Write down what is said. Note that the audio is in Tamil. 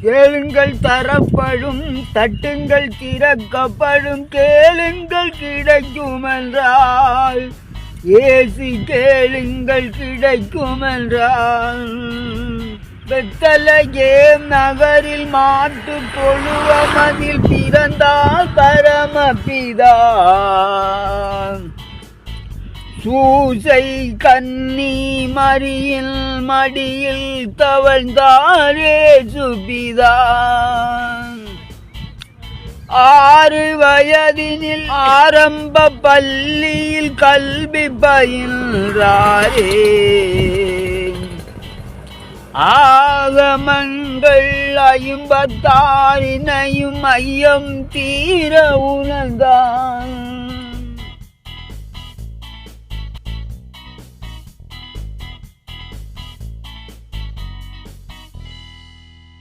கேளுங்கள் தரப்படும் தட்டுங்கள் திறக்கப்படும் கேளுங்கள் கிடைக்கும் என்றால் ஏசி கேளுங்கள் கிடைக்கும் என்றால் வெத்தலையே நகரில் மாட்டு தொழுவமதில் பிறந்தால் பரமபிதா. சூசை கன்னி மறியில் மடியில் தவழ்ந்தாரே சுபிதான் ஆறு வயதினில் ஆரம்ப பள்ளியில் கல்வி பயின்றாரே. ஆகமங்கள் ஐம்பத்தாறினையும் ஐயம் தீர உணர்ந்தான்.